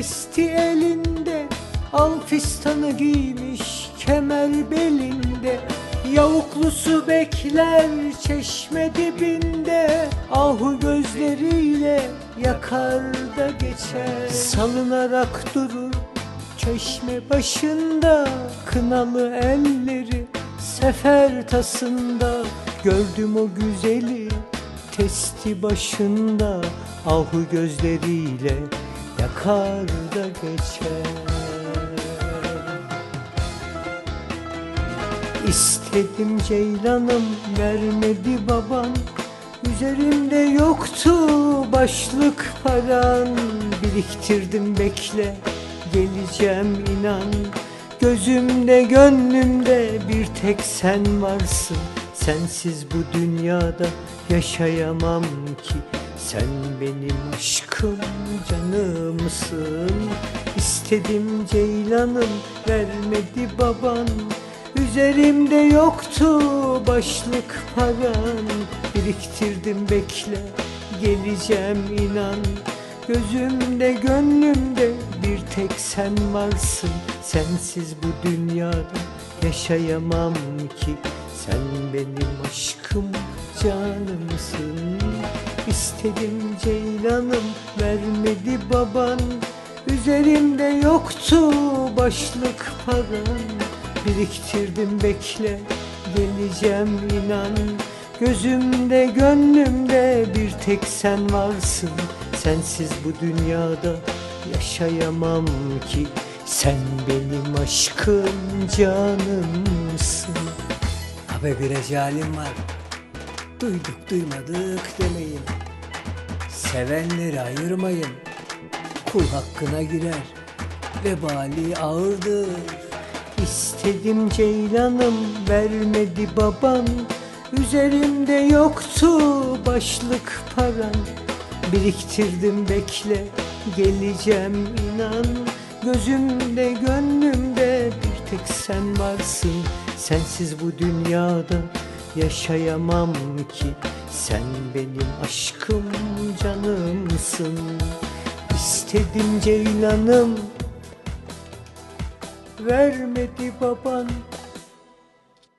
testi elinde Al fistanı giymiş kemer belinde. Yavuklusu bekler çeşme dibinde. Ahu gözleriyle yakar da geçer. Salınarak durur çeşme başında. Kınalı elleri sefer tasında. Gördüm o güzeli testi başında. Ahu gözleriyle yakar da geçer. İstedim ceylanım vermedi baban Üzerimde yoktu başlık paran Biriktirdim bekle geleceğim inan. Gözümde gönlümde bir tek sen varsın. Sensiz bu dünyada yaşayamam ki Sen benim aşkım canımsın. İstedim ceylanım vermedi baban. Üzerimde yoktu başlık paran. Biriktirdim bekle geleceğim inan. Gözümde gönlümde bir tek sen varsın. Sensiz bu dünyada yaşayamam ki. Sen benim aşkım canımsın İstedim ceylanım vermedi baban. Üzerimde yoktu başlık paran. Biriktirdim bekle geleceğim inan. Gözümde gönlümde bir tek sen varsın. Sensiz bu dünyada yaşayamam ki. Sen benim aşkım canımsın. Abi bir ecalim var. Duyduk duymadık demeyin. Sevenleri ayırmayın. Kul hakkına girer. Vebali ağırdır. İstedim ceylanım vermedi baban Üzerimde yoktu başlık paran Biriktirdim bekle geleceğim inan Gözümde gönlümde bir tek sen varsın Sensiz bu dünyada yaşayamam ki. Sen benim aşkım canımsın. İstedim ceylanım. Vermedi baban